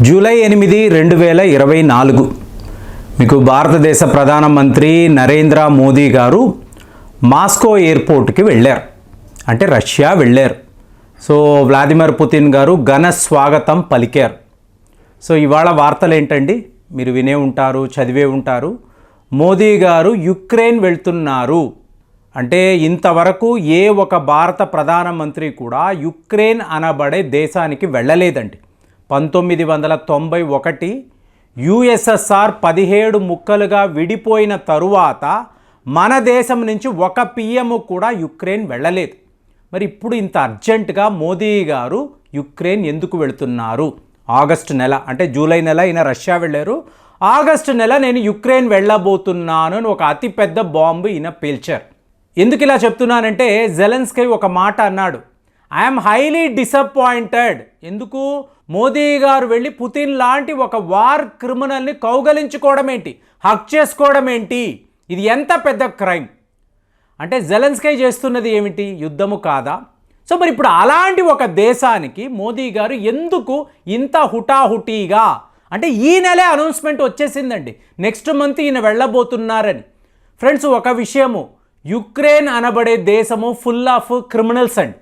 July ఎనిమిది రెండు వేల ఇరవై నాలుగు. మీకు భారతదేశ ప్రధానమంత్రి నరేంద్ర మోదీ గారు మాస్కో ఎయిర్పోర్ట్కి వెళ్ళారు. అంటే రష్యా వెళ్ళారు. సో వ్లాదిమిర్ పుతిన్ గారు ఘన స్వాగతం పలికారు. సో ఇవాళ వార్తలు ఏంటండి? మీరు వినే ఉంటారు చదివే ఉంటారు. మోదీ గారు యుక్రెయిన్ వెళ్తున్నారు. అంటే ఇంతవరకు ఏ ఒక భారత ప్రధానమంత్రి కూడా యుక్రెయిన్ అనబడే దేశానికి వెళ్ళలేదండి. పంతొమ్మిది వందల తొంభై ఒకటి యుఎస్ఎస్ఆర్ పదిహేడు ముక్కలుగా విడిపోయిన తరువాత మన దేశం నుంచి ఒక పిఎం కూడా యుక్రెయిన్ వెళ్ళలేదు. మరి ఇప్పుడు ఇంత అర్జెంటుగా మోదీ గారు యుక్రెయిన్ ఎందుకు వెళుతున్నారు? ఆగస్టు నెల అంటే జూలై నెల ఈయన రష్యా వెళ్ళారు. ఆగస్టు నెల నేను యుక్రెయిన్ వెళ్ళబోతున్నాను అని ఒక అతిపెద్ద బాంబు ఈయన పేల్చారు. ఎందుకు ఇలా చెప్తున్నానంటే జెలెన్స్కై ఒక మాట అన్నాడు. I'm highly disappointed. ఎందుకు? మోదీ గారు వెళ్ళి పుతిన్ లాంటి ఒక వార్ క్రిమినల్ని కౌగలించుకోవడం ఏంటి? హక్ చేసుకోవడం ఏంటి? ఇది ఎంత పెద్ద క్రైమ్? అంటే జెలెన్స్కై చేస్తున్నది ఏమిటి? యుద్ధము కాదా? సో మరి ఇప్పుడు అలాంటి ఒక దేశానికి మోదీ గారు ఎందుకు ఇంత హుటాహుటీగా? అంటే ఈ నెలే అనౌన్స్మెంట్ వచ్చేసిందండి. నెక్స్ట్ మంత్ ఈయన వెళ్ళబోతున్నారని. ఫ్రెండ్స్ ఒక విషయము. యుక్రెయిన్ అనబడే దేశము ఫుల్ ఆఫ్ క్రిమినల్స్ అండి.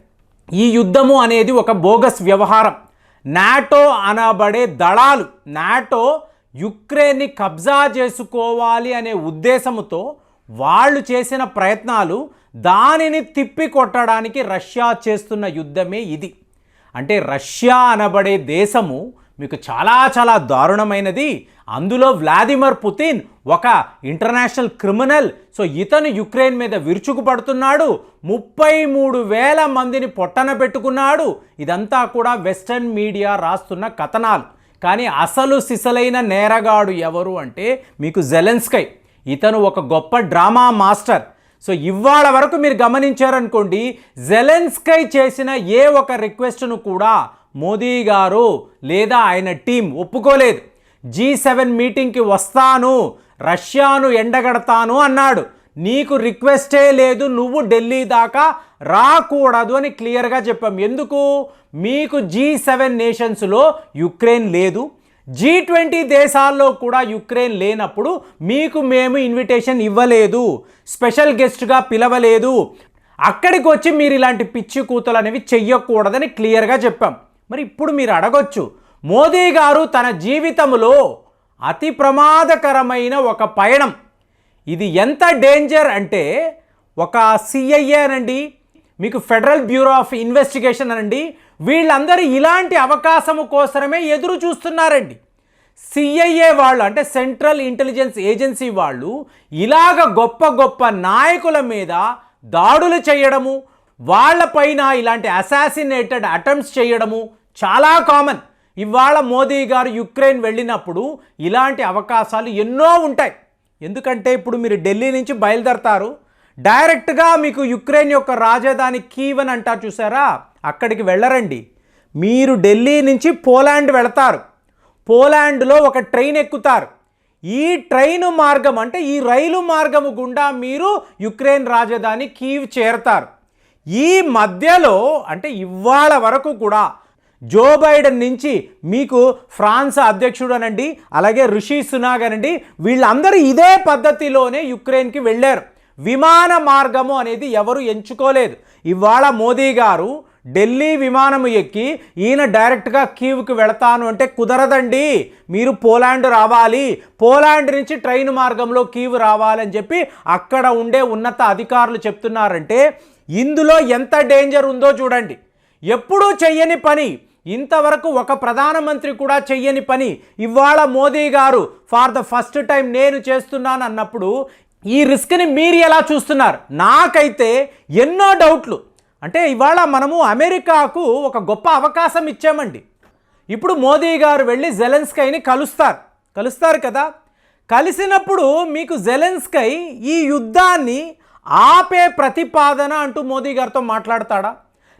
ఈ యుద్ధము అనేది ఒక బోగస్ వ్యవహారం. నాటో అనబడే దళాలు. నాటో యుక్రెయిన్ని కబ్జా చేసుకోవాలి అనే ఉద్దేశంతో వాళ్ళు చేసిన ప్రయత్నాలు దానిని తిప్పి కొట్టడానికి రష్యా చేస్తున్న యుద్ధమే ఇది. అంటే రష్యా అనబడే దేశము మీకు చాలా చాలా దారుణమైనది. అందులో వ్లాదిమిర్ పుతిన్ ఒక ఇంటర్నేషనల్ క్రిమినల్. సో ఇతను యుక్రెయిన్ మీద విరుచుకుపడుతున్నాడు. ముప్పై మూడు వేల మందిని పొట్టన పెట్టుకున్నాడు. ఇదంతా కూడా వెస్టర్న్ మీడియా రాస్తున్న కథనాలు. కానీ అసలు సిసలైన నేరగాడు ఎవరు అంటే మీకు జెలెన్స్కై. ఇతను ఒక గొప్ప డ్రామా మాస్టర్. సో ఇవాళ వరకు మీరు గమనించారనుకోండి జెలెన్స్కై చేసిన ఏ ఒక రిక్వెస్ట్ను కూడా మోదీ గారు లేదా ఆయన టీం ఒప్పుకోలేదు. జీ సెవెన్ మీటింగ్కి వస్తాను రష్యాను ఎండగడతాను అన్నాడు. నీకు రిక్వెస్టే లేదు నువ్వు ఢిల్లీ దాకా రాకూడదు అని క్లియర్గా చెప్పాం. ఎందుకు? మీకు జీ సెవెన్ నేషన్స్లో యుక్రెయిన్ లేదు. జీ ట్వంటీ దేశాల్లో కూడా యుక్రెయిన్ లేనప్పుడు మీకు మేము ఇన్విటేషన్ ఇవ్వలేదు. స్పెషల్ గెస్ట్గా పిలవలేదు. అక్కడికి వచ్చి మీరు ఇలాంటి పిచ్చి కూతలు అనేవి చెయ్యకూడదని క్లియర్గా చెప్పాం. మరి ఇప్పుడు మీరు అడగొచ్చు. మోదీ గారు తన జీవితంలో అతి ప్రమాదకరమైన ఒక పయనం ఇది ఎంత డేంజర్ అంటే ఒక సిఐఏ అనండి మీకు ఫెడరల్ బ్యూరో ఆఫ్ ఇన్వెస్టిగేషన్ అనండి వీళ్ళందరూ ఇలాంటి అవకాశము కోసమే ఎదురు చూస్తున్నారండి. సిఐఏ వాళ్ళు అంటే సెంట్రల్ ఇంటెలిజెన్స్ ఏజెన్సీ వాళ్ళు ఇలాగ గొప్ప గొప్ప నాయకుల మీద దాడులు చేయడము వాళ్ళపైన ఇలాంటి అసాసినేటెడ్ అటెంప్ట్స్ చేయడము చాలా కామన్. ఇవాళ మోదీ గారు యుక్రెయిన్ వెళ్ళినప్పుడు ఇలాంటి అవకాశాలు ఎన్నో ఉంటాయి. ఎందుకంటే ఇప్పుడు మీరు ఢిల్లీ నుంచి బయలుదేరతారు. డైరెక్ట్గా మీకు యుక్రెయిన్ యొక్క రాజధాని కీవ్ అని అంటారు చూసారా? అక్కడికి వెళ్ళరండి. మీరు ఢిల్లీ నుంచి పోలాండ్ వెళతారు. పోలాండ్లో ఒక ట్రైన్ ఎక్కుతారు. ఈ ట్రైను మార్గం అంటే ఈ రైలు మార్గము గుండా మీరు యుక్రెయిన్ రాజధాని కీవ్ చేరతారు. ఈ మధ్యలో అంటే ఇవాళ వరకు కూడా జో బైడెన్ నుంచి మీకు ఫ్రాన్స్ అధ్యక్షుడు అనండి అలాగే ఋషి సునాగ్ అనండి వీళ్ళందరూ ఇదే పద్ధతిలోనే యుక్రెయిన్కి వెళ్ళారు. విమాన మార్గము అనేది ఎవరు ఎంచుకోలేదు. ఇవాళ మోదీ గారు ఢిల్లీ విమానం ఎక్కి ఈయన డైరెక్ట్గా కీవ్కి వెళతాను అంటే కుదరదండి. మీరు పోలాండ్ రావాలి. పోలాండ్ నుంచి ట్రైన్ మార్గంలో కీవ్ రావాలని చెప్పి అక్కడ ఉండే ఉన్నత అధికారులు చెప్తున్నారంటే ఇందులో ఎంత డేంజర్ ఉందో చూడండి. ఎప్పుడూ చెయ్యని పని ఇంతవరకు ఒక ప్రధానమంత్రి కూడా చెయ్యని పని ఇవాళ మోదీ గారు ఫార్ ద ఫస్ట్ టైం నేను చేస్తున్నాను అన్నప్పుడు ఈ రిస్క్ని మీరు ఎలా చూస్తున్నారు? నాకైతే ఎన్నో డౌట్లు. అంటే ఇవాళ మనము అమెరికాకు ఒక గొప్ప అవకాశం ఇచ్చామండి. ఇప్పుడు మోదీ గారు వెళ్ళి జెలెన్స్కైని కలుస్తారు. కలుస్తారు కదా? కలిసినప్పుడు మీకు జెలెన్స్కై ఈ యుద్ధాన్ని ఆపే ప్రతిపాదన అంటూ మోదీ గారితో మాట్లాడతాడా?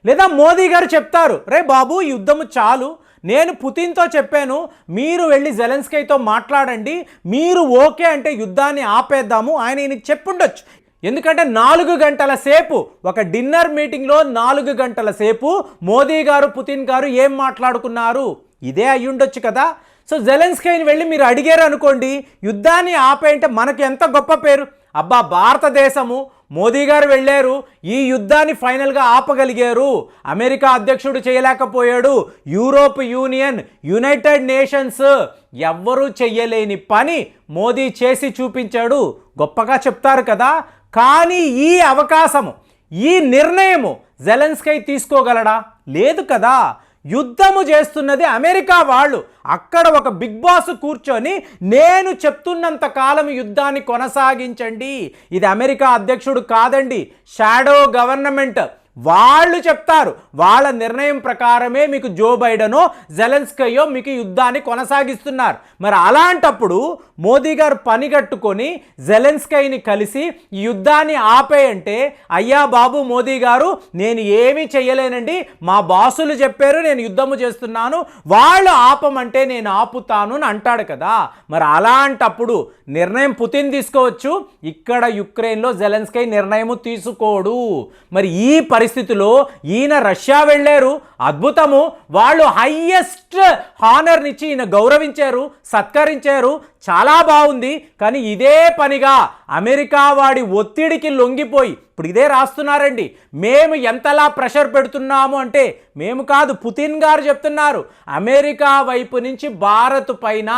లేదా మోదీ గారు చెప్తారు రే బాబు యుద్ధము చాలు. నేను పుతిన్తో చెప్పాను మీరు వెళ్ళి జెలెన్స్కైతో మాట్లాడండి. మీరు ఓకే అంటే యుద్ధాన్ని ఆపేద్దాము. ఆయన ఈయనకి చెప్పుండొచ్చు. ఎందుకంటే నాలుగు గంటల సేపు ఒక డిన్నర్ మీటింగ్లో నాలుగు గంటల సేపు మోదీ గారు పుతిన్ గారు ఏం మాట్లాడుకున్నారు? ఇదే అయ్యుండొచ్చు కదా. సో జెలెన్స్కైని వెళ్ళి మీరు అడిగారు అనుకోండి యుద్ధాన్ని ఆపేయంటే మనకు ఎంత గొప్ప పేరు? అబ్బా భారతదేశము మోదీ గారు వెళ్ళారు ఈ యుద్ధాన్ని ఫైనల్గా ఆపగలిగారు. అమెరికా అధ్యక్షుడు చేయలేకపోయాడు. యూరోప్ యూనియన్ యునైటెడ్ నేషన్స్ ఎవ్వరూ చెయ్యలేని పని మోదీ చేసి చూపించాడు. గొప్పగా చెప్తారు కదా. కానీ ఈ అవకాశము ఈ నిర్ణయము జెలెన్స్కై తీసుకోగలడా? లేదు కదా. యుద్ధము చేస్తున్నది అమెరికా వాళ్ళు. అక్కడ ఒక బిగ్ బాస్ కూర్చొని నేను చెప్తున్నంత కాలం యుద్ధాన్ని కొనసాగించండి. ఇది అమెరికా అధ్యక్షుడు కాదండి షాడో గవర్నమెంట్. వాళ్ళు చెప్తారు. వాళ్ళ నిర్ణయం ప్రకారమే మీకు జో బైడనో జెలెన్స్కయ్యో మీకు యుద్ధాన్ని కొనసాగిస్తున్నారు. మరి అలాంటప్పుడు మోదీ గారు పనిగట్టుకొని జెలెన్స్కైని కలిసి ఈ యుద్ధాన్ని ఆపేయంటే అయ్యా బాబు మోదీ గారు నేను ఏమీ చేయలేనండి మా బాసులు చెప్పారు నేను యుద్ధము చేస్తున్నాను. వాళ్ళు ఆపమంటే నేను ఆపుతాను అని అంటాడు కదా. మరి అలాంటప్పుడు నిర్ణయం పుతిన్ తీసుకోవచ్చు. ఇక్కడ యుక్రెయిన్లో జెలెన్స్కై నిర్ణయం తీసుకోడు. మరి ఈ పరిస్థితిలో ఈయన రష్యా వెళ్ళారు. అద్భుతము. వాళ్ళు హయ్యెస్ట్ హానర్నిచ్చి ఈయన గౌరవించారు సత్కరించారు. చాలా బాగుంది. కానీ ఇదే పనిగా అమెరికా వాడి ఒత్తిడికి లొంగిపోయి ఇప్పుడు ఇదే రాస్తున్నారండి. మేము ఎంతలా ప్రెషర్ పెడుతున్నాము అంటే మేము కాదు పుతిన్ గారు చెప్తున్నారు. అమెరికా వైపు నుంచి భారత్ పైన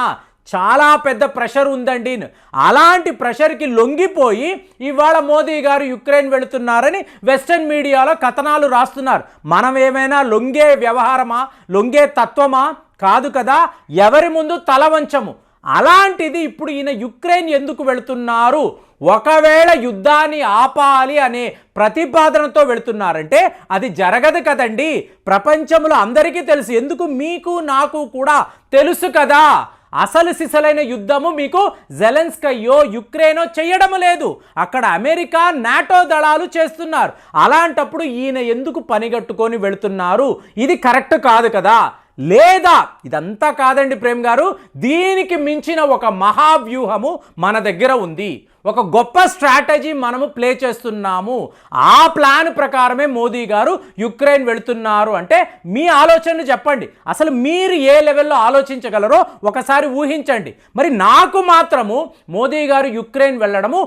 చాలా పెద్ద ప్రెషర్ ఉందండి. అలాంటి ప్రెషర్కి లొంగిపోయి ఇవాళ మోదీ గారు యుక్రెయిన్ వెళుతున్నారని వెస్టర్న్ మీడియాలో కథనాలు రాస్తున్నారు. మనం ఏమైనా లొంగే వ్యవహారమా? లొంగే తత్వమా? కాదు కదా ఎవరి ముందు తల వంచము? అలాంటిది ఇప్పుడు ఈయన యుక్రెయిన్ ఎందుకు వెళుతున్నారు? ఒకవేళ యుద్ధాన్ని ఆపాలి అనే ప్రతిపాదనతో వెళుతున్నారంటే అది జరగదు కదండి. ప్రపంచంలో అందరికీ తెలుసు. ఎందుకు? మీకు నాకు కూడా తెలుసు కదా. అసలు సిసలైన యుద్ధము మీకు జెలెన్స్కయ్యో యుక్రెయినో చేయడం లేదు. అక్కడ అమెరికా నాటో దళాలు చేస్తున్నారు. అలాంటప్పుడు ఈయన ఎందుకు పనిగట్టుకొని వెళుతున్నారు? ఇది కరెక్ట్ కాదు కదా? లేదా? ఇదంతా కాదండి ప్రేమ్ గారు దీనికి మించిన ఒక మహావ్యూహము మన దగ్గర ఉంది. ఒక గొప్ప స్ట్రాటజీ మనము ప్లే చేస్తున్నాము. ఆ ప్లాన్ ప్రకారమే మోదీ గారు యుక్రెయిన్ వెళుతున్నారు అంటే మీ ఆలోచనలు చెప్పండి. అసలు మీరు ఏ లెవెల్లో ఆలోచించగలరో ఒకసారి ఊహించండి. మరి నాకు మాత్రము మోదీ గారు యుక్రెయిన్ వెళ్ళడము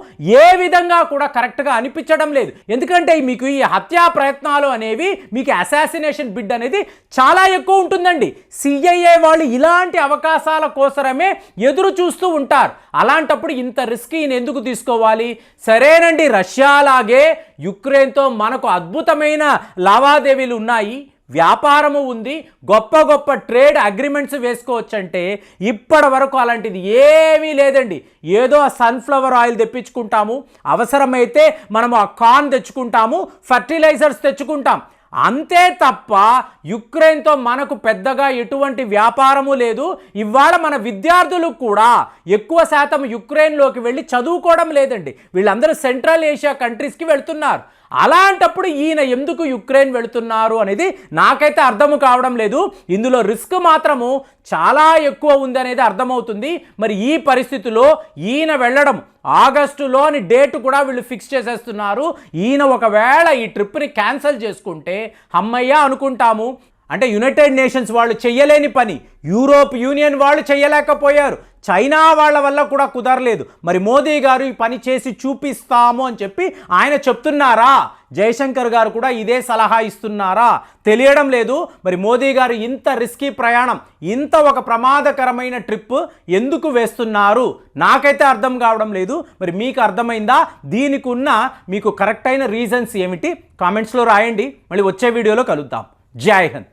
ఏ విధంగా కూడా కరెక్ట్గా అనిపించడం లేదు. ఎందుకంటే మీకు ఈ హత్యా ప్రయత్నాలు అనేవి మీకు అసాసినేషన్ బిడ్ అనేది చాలా ఎక్కువ ఉంటుందండి. సిఐఏ వాళ్ళు ఇలాంటి అవకాశాల కోసరమే ఎదురు చూస్తూ ఉంటారు. అలాంటప్పుడు ఇంత రిస్క్ ఈయన ఎందుకు తీసుకోవాలి. సరేనండి రష్యా లాగే యుక్రెయిన్తో మనకు అద్భుతమైన లావాదేవీలు ఉన్నాయి. వ్యాపారము ఉంది. గొప్ప గొప్ప ట్రేడ్ అగ్రిమెంట్స్ వేసుకోవచ్చంటే ఇప్పటి వరకు అలాంటిది ఏమీ లేదండి. ఏదో ఆ సన్ఫ్లవర్ ఆయిల్ తెప్పించుకుంటాము. అవసరమైతే మనము ఆ కార్న్ తెచ్చుకుంటాము. ఫర్టిలైజర్స్ తెచ్చుకుంటాం. అంతే తప్ప యుక్రెయిన్తో మనకు పెద్దగా ఎటువంటి వ్యాపారము లేదు. ఇవాళ మన విద్యార్థులు కూడా ఎక్కువ శాతం యుక్రెయిన్లోకి వెళ్ళి చదువుకోవడం లేదండి. వీళ్ళందరూ సెంట్రల్ ఏషియా కంట్రీస్కి వెళ్తున్నారు. అలాంటప్పుడు ఈయన ఎందుకు యుక్రెయిన్ వెళుతున్నారు అనేది నాకైతే అర్థము కావడం లేదు. ఇందులో రిస్క్ మాత్రము చాలా ఎక్కువ ఉంది అనేది అర్థమవుతుంది. మరి ఈ పరిస్థితిలో ఈయన వెళ్ళడం ఆగస్టులోని డేట్ కూడా వీళ్ళు ఫిక్స్ చేసేస్తున్నారు. ఈయన ఒకవేళ ఈ ట్రిప్ని క్యాన్సిల్ చేసుకుంటే అమ్మయ్య అనుకుంటాము అంటే యునైటెడ్ నేషన్స్ వాళ్ళు చెయ్యలేని పని. యూరోప్ యూనియన్ వాళ్ళు చేయలేకపోయారు చైనా వాళ్ళ వల్ల కూడా కుదరలేదు. మరి మోదీ గారు ఈ పని చేసి చూపిస్తాము అని చెప్పి ఆయన చెప్తున్నారా? జయశంకర్ గారు కూడా ఇదే సలహా ఇస్తున్నారా? తెలియడం లేదు. మరి మోదీ గారు ఇంత రిస్కీ ప్రయాణం ఇంత ఒక ప్రమాదకరమైన ట్రిప్ ఎందుకు వేస్తున్నారు? నాకైతే అర్థం కావడం లేదు. మరి మీకు అర్థమైందా? దీనికి ఉన్న మీకు కరెక్ట్ అయిన రీజన్స్ ఏమిటి? కామెంట్స్లో రాయండి. మళ్ళీ వచ్చే వీడియోలో కలుద్దాం. జై హింద్.